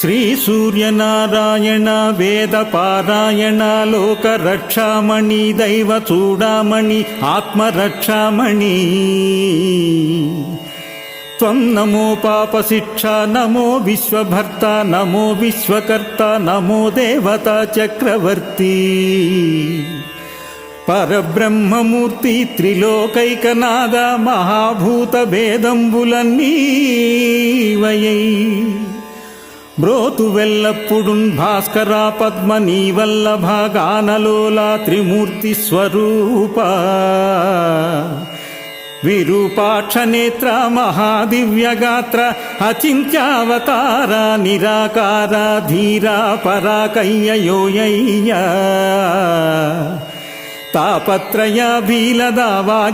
శ్రీ సూర్యనారాయణ వేద పారాయణ లోక రక్షామణి దైవ చూడామణి ఆత్మరక్షామణి. త్వం నమో పాపశిక్ష నమో విశ్వభర్త నమో విశ్వకర్త నమో దేవతా చక్రవర్తి. పరబ్రహ్మమూర్తి త్రిలోకైకనాద మహాభూత భేదంబులన్నీ వయై బ్రోతు వెల్లప్పుడున్ భాస్కర పద్మ నీ వల్లభ గానలోల త్రిమూర్తి స్వరూప. విరూపాక్ష నేత్ర మహాదివ్యగాత్ర అచింత్యావతార నిరాకార ధీర పరాకయ్యయోయ్య తాపత్రయ భీలదావాగ్ని